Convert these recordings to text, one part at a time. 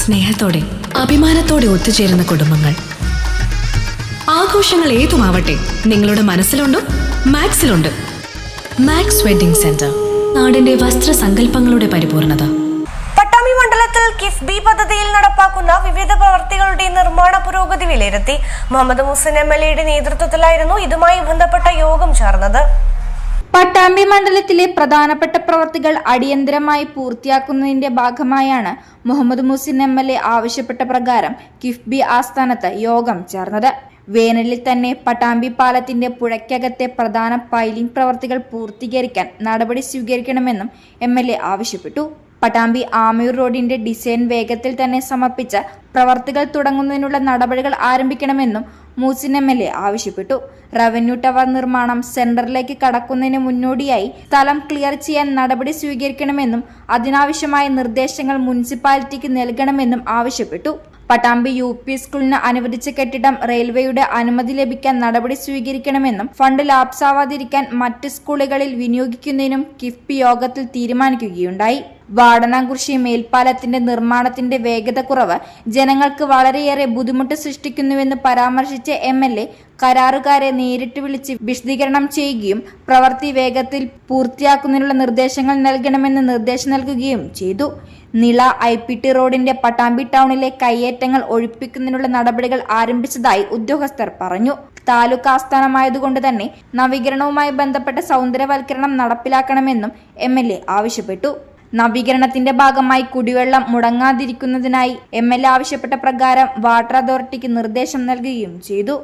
സ്നേഹത്തോടെ അഭിമാനത്തോടെ ഒത്തുചേരുന്ന കുടുംബങ്ങൾ. ആഘോഷങ്ങൾ ഏതുമാവട്ടെ നിങ്ങളുടെ മനസ്സിലുണ്ടോ മാക്സിലുണ്ട്. മാക്സ് വെഡിംഗ് സെന്റർ നാടിന്റെ വസ്ത്ര വസ്ത്രസങ്കല്പങ്ങളുടെ പരിപൂർണത. പട്ടാമി മണ്ഡലത്തിൽ കിഫ്ബി പദ്ധതിയിൽ നടപ്പാക്കുന്ന വിവിധ പ്രവർത്തികളുടെ നിർമ്മാണ പുരോഗതി വിലയിരുത്തി മുഹമ്മദ് മുസൻ എം എൽ എയുടെ നേതൃത്വത്തിലായിരുന്നു ഇതുമായി ബന്ധപ്പെട്ട യോഗം ചേർന്നത്. പട്ടാമ്പി മണ്ഡലത്തിലെ പ്രധാനപ്പെട്ട പ്രവർത്തികൾ അടിയന്തരമായി പൂർത്തിയാക്കുന്നതിന്റെ ഭാഗമായാണ് Muhammad Musin M L A ആവശ്യപ്പെട്ട പ്രകാരം കിഫ്ബി ആസ്ഥാനത്ത് യോഗം ചേർന്നത്. വേനലിൽ തന്നെ പട്ടാമ്പി പാലത്തിന്റെ പുഴയ്ക്കകത്തെ പ്രധാന പൈലിംഗ് പ്രവർത്തികൾ പൂർത്തീകരിക്കാൻ നടപടി സ്വീകരിക്കണമെന്നും എം ആവശ്യപ്പെട്ടു. പട്ടാമ്പി ആമയൂർ റോഡിന്റെ ഡിസൈൻ വേഗത്തിൽ തന്നെ സമർപ്പിച്ച പ്രവർത്തികൾ തുടങ്ങുന്നതിനുള്ള നടപടികൾ ആരംഭിക്കണമെന്നും മൂസിൻ എം എൽ എ ആവശ്യപ്പെട്ടു. റവന്യൂ ടവർ നിർമ്മാണം സെന്ററിലേക്ക് കടക്കുന്നതിന് മുന്നോടിയായി സ്ഥലം ക്ലിയർ ചെയ്യാൻ നടപടി സ്വീകരിക്കണമെന്നും അതിനാവശ്യമായ നിർദ്ദേശങ്ങൾ മുനിസിപ്പാലിറ്റിക്ക് നൽകണമെന്നും ആവശ്യപ്പെട്ടു. പട്ടാമ്പി യു പി സ്കൂളിന് അനുവദിച്ച കെട്ടിടം റെയിൽവേയുടെ അനുമതി ലഭിക്കാൻ നടപടി സ്വീകരിക്കണമെന്നും ഫണ്ട് ലാപ്സാവാതിരിക്കാൻ മറ്റ് സ്കൂളുകളിൽ വിനിയോഗിക്കുന്നതിനും കിഫ്ബി യോഗത്തിൽ തീരുമാനിക്കുകയുണ്ടായി. വാടനാകുറിശി മേൽപ്പാലത്തിന്റെ നിർമ്മാണത്തിന്റെ വേഗത കുറവ് ജനങ്ങൾക്ക് വളരെയേറെ ബുദ്ധിമുട്ട് സൃഷ്ടിക്കുന്നുവെന്ന് പരാമർശിച്ച എം എൽ എ കരാറുകാരെ നേരിട്ട് വിളിച്ച് വിശദീകരണം ചെയ്യുകയും പ്രവൃത്തി വേഗത്തിൽ പൂർത്തിയാക്കുന്നതിനുള്ള നിർദ്ദേശങ്ങൾ നൽകണമെന്ന് നിർദ്ദേശം നൽകുകയും ചെയ്തു. നിള ഐ പി ടി റോഡിന്റെ പട്ടാമ്പി ടൗണിലെ കയ്യേറ്റങ്ങൾ ഒഴിപ്പിക്കുന്നതിനുള്ള നടപടികൾ ആരംഭിച്ചതായി ഉദ്യോഗസ്ഥർ പറഞ്ഞു. താലൂക്ക് ആസ്ഥാനമായതുകൊണ്ട് തന്നെ നവീകരണവുമായി ബന്ധപ്പെട്ട സൗന്ദര്യവൽക്കരണം നടപ്പിലാക്കണമെന്നും എ ആവശ്യപ്പെട്ടു. നവീകരണത്തിന്റെ ഭാഗമായി കുടിവെള്ളം മുടങ്ങാതിരിക്കുന്നതിനായി എം എൽ എ ആവശ്യപ്പെട്ട പ്രകാരം വാട്ടർ അതോറിറ്റിക്ക് നിർദ്ദേശം നൽകുകയും ചെയ്തു.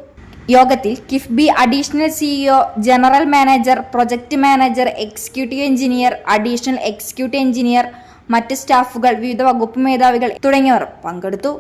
യോഗത്തിൽ KIIFB additional CEO general manager project manager executive engineer additional executive engineer മറ്റ് സ്റ്റാഫുകൾ വിവിധ വകുപ്പ് മേധാവികൾ തുടങ്ങിയവർ പങ്കെടുത്തു.